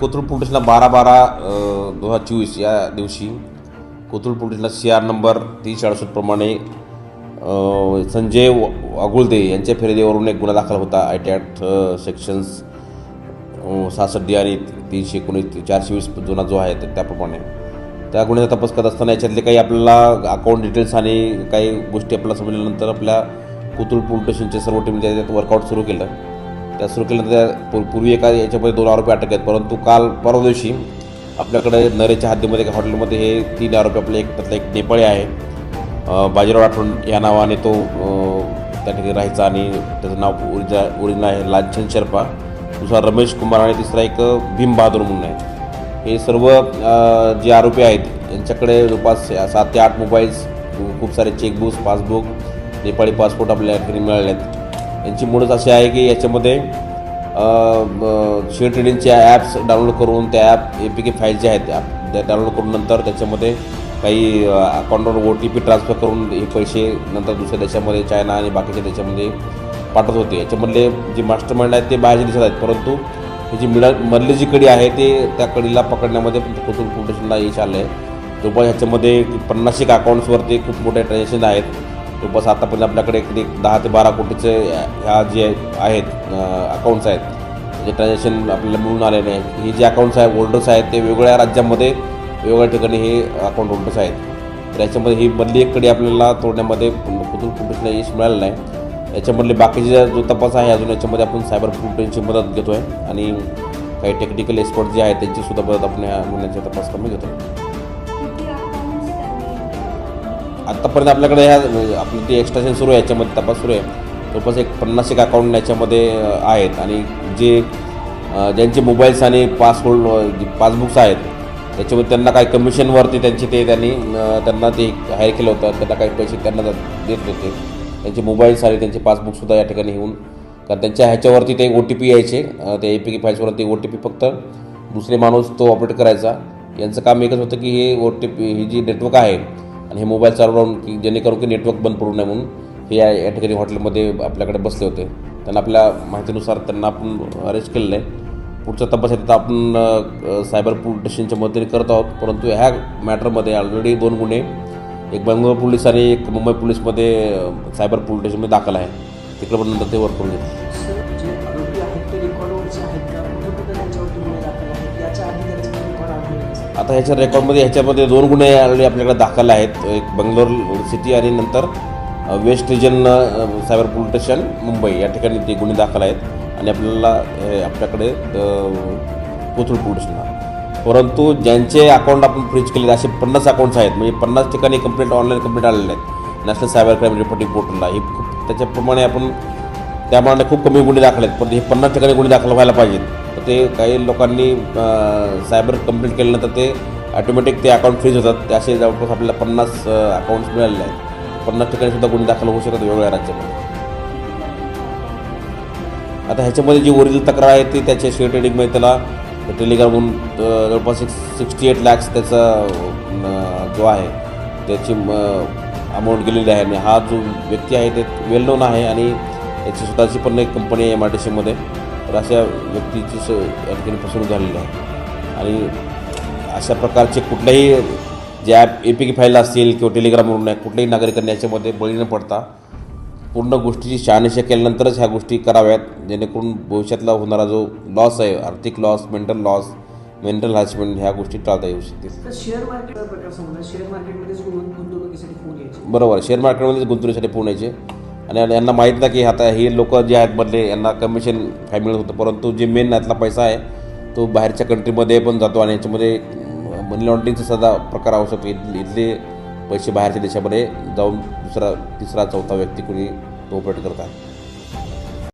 Kothrud police बारा बारा दोन हजार चोवीस या दिवशी Kothrud police C R number तीनशे अडुसष्टप्रमाणे संजय व- वागुळदे यांच्या फिर्यादीवरून एक गुन्हा दाखल होता. आय टी आठ सेक्शन्स सहासष्ट डी आणि तीनशे एकोणीस चारशे वीस जुना जो आहे त्याप्रमाणे. त्या गुन्ह्याचा तपास करत असताना याच्यातले काही आपल्याला अकाउंट डिटेल्स आणि काही गोष्टी आपल्याला समजल्यानंतर आपल्या कोथरूड पोलीस स्टेशनचे सर्व टीम त्याच्यात वर्कआउट सुरू केलं. त्या सुरू केल्यानंतर त्या पूर- पूर्वी एका याच्यामध्ये दोन आरोपी अटक आहेत. परंतु काल परवा दिवशी आपल्याकडे नरेच्या हद्दीमध्ये एका हॉटेलमध्ये हे तीन आरोपी आपले एक त्यातला एक नेपाळी आहे. बाजीराव आठवण या नावाने तो त्या ठिकाणी राहायचा आणि त्याचं नाव ओरिजिनल ओरिजिनल आहे लालचंद शर्पा. दुसरा रमेश कुमार आणि तिसरा एक भीम बहादूर म्हणून आहे. हे सर्व जे आरोपी आहेत यांच्याकडे जवळपास सात ते आठ मोबाईल्स खूप सारे चेकबुक्स पासबुक नेपाळी पासपोर्ट आपल्या ठिकाणी मिळाले आहेत. यांची मुळच अशी आहे की याच्यामध्ये शेअर ट्रेडिंगच्या ॲप्स डाउनलोड करून त्या app A P K file ज्या आहेत त्या त्या डाउनलोड करून नंतर त्याच्यामध्ये काही अकाउंटवर ओ टी पी ट्रान्सफर करून हे पैसे नंतर दुसऱ्या देशामध्ये चायना आणि बाकीच्या देशामध्ये पाठवत होते. याच्यामधले जे मास्टर माइंड आहेत ते बाहेरचे दिसत आहेत. परंतु हे जी मिळ मधली जी कडी आहे ते त्या कडीला पकडण्यामध्ये कोथरूड फाउंडेशनला यश आलं आहे जवळपास ह्याच्यामध्ये पन्नास एक अकाउंट्सवरती खूप मोठे ट्रान्झॅक्शन आहेत. जवळपास आतापर्यंत आपल्याकडे एक दहा ते बारा कोटीचे ह्या जे आहेत अकाउंट्स आहेत जे ट्रान्झॅक्शन आपल्याला मिळून आलेले आहेत. हे जे अकाउंट्स आहेत होल्डर्स आहेत ते वेगवेगळ्या राज्यामध्ये वेगवेगळ्या ठिकाणी हे अकाउंट होल्डर्स आहेत. तर याच्यामध्ये ही मधली एक कडी आपल्याला तोडण्यामध्ये कोथरूड पोलीसला यश मिळालेलं नाही. याच्यामधले बाकीचे जो तपास आहे अजून याच्यामध्ये आपण सायबर पोलीसची मदत घेतो आहे आणि काही टेक्निकल एक्सपर्ट जे आहेत त्यांची सुद्धा मदत आपण ह्या गुन्ह्याच्या तपास कमी घेतो आत्तापर्यंत आपल्याकडे ह्या आपलं ते एक्स्ट्राशन सुरू आहे याच्यामध्ये तपास सुरू आहे. जवळपास एक पन्नास एक अकाउंट याच्यामध्ये आहेत. आणि जे ज्यांचे मोबाईल्स आणि पासवर्ड पासबुक्स आहेत त्याच्यामध्ये त्यांना काही कमिशनवरती त्यांचे ते त्यांनी त्यांना ते हायर केलं होतं. त्यांना काही पैसे त्यांना देत होते त्यांचे मोबाईल्स आणि त्यांचे पासबुकसुद्धा या ठिकाणी येऊन कारण त्यांच्या ह्याच्यावरती ते ओ टी पी यायचे. ते ए पी के फाईल्सवरती ओ टी पी फक्त दुसरे माणूस तो ऑपरेट करायचा. यांचं काम एकच होतं की हे ओ टी पी ही जी नेटवर्क आहे आणि हे मोबाईल चालवून की जेणेकरून की नेटवर्क बंद पडू नये म्हणून हे या या ठिकाणी हॉटेलमध्ये आपल्याकडे बसले होते. त्यांना आपल्या माहितीनुसार त्यांना आपण अरेस्ट केलेलं आहे. पुढचा तपास आहे तर आपण सायबर पोलीस स्टेशनच्या मदतीने करत आहोत. परंतु ह्या मॅटरमध्ये ऑलरेडी दोन गुन्हे एक बंगलोर पोलीस आणि एक मुंबई पोलीसमध्ये सायबर पोलीस स्टेशनमध्ये दाखल आहे. तिकडे पण नंतर ते वर करून घेतील. आता ह्याच्या रेकॉर्डमध्ये ह्याच्यामध्ये दोन गुन्हे ऑलरेडी आपल्याकडे दाखल आहेत. एक बंगलोर सिटी आणि नंतर west region cyber police station Mumbai या ठिकाणी ते गुन्हे दाखल आहेत. आणि आपल्याला आपल्याकडे कोथरूड पोलीस स्टेशनला परंतु ज्यांचे अकाउंट आपण फ्रीज केले असे पन्नास अकाउंट्स आहेत. म्हणजे पन्नास ठिकाणी कंप्लेंट ऑनलाईन कंप्लेंट आलेले आहेत. नॅशनल सायबर क्राईम रिपोर्टिंग पोर्टलला हे खूप त्याच्याप्रमाणे आपण त्याप्रमाणे खूप कमी गुन्हे दाखल आहेत. पण हे पन्नास ठिकाणी गुन्हे दाखल व्हायला पाहिजेत. तर ते काही लोकांनी सायबर कंप्लेंट केल्यानंतर ते ॲटोमॅटिक ते अकाउंट फ्रीज होतात. ते असे जवळपास आपल्याला पन्नास अकाउंट्स मिळालेले आहेत. पन्नास ठिकाणी सुद्धा गुन्हे दाखल होऊ शकतात वेगवेगळ्या राज्यामध्ये. आता ह्याच्यामध्ये जी ओरिजिनल तक्रार आहे ती त्याच्या शेअर ट्रेडिंगमध्ये त्याला टेलिग्रामहून जवळपास सिक्स सिक्स्टी एट लॅक्स त्याचा जो आहे त्याची अमाऊंट गेलेली आहे. आणि हा जो व्यक्ती आहे ते वेल नोन आहे. आणि याची स्वतःची पण एक कंपनी आहे एम आय टी सीमध्ये तर अशा व्यक्तीची स या ठिकाणी फसवणूक झालेली आहे आणि अशा प्रकारचे कुठल्याही जे app A P K file असतील किंवा टेलिग्रामवरून आहे कुठल्याही नागरिकांनी याच्यामध्ये बळी न पडता पूर्ण गोष्टीची शहानिशा केल्यानंतरच ह्या गोष्टी कराव्यात जेणेकरून भविष्यातला होणारा जो लॉस आहे आर्थिक loss mental loss mental harassment ह्या गोष्टी टाळता येऊ शकतील. तर शेअर मार्केटमध्येच गुंतवणूक गुंतवणुकीसाठी फोन यायचे. बरोबर शेअर मार्केटमध्येच गुंतवणुकीसाठी पोहण्याचे आणि यांना माहीत नाही की आता हे लोक जे आहेत मधले यांना कमिशन काय मिळत होतं. परंतु जे मेन यातला पैसा आहे तो बाहेरच्या कंट्रीमध्ये पण जातो आणि याच्यामध्ये मनी लॉन्ड्रिंगचा सदा प्रकार आवश्यक शकतो इथले पैसे बाहेरच्या देशामध्ये जाऊन दुसरा तिसरा चौथा व्यक्ती कोणी ऑपरेट करतात.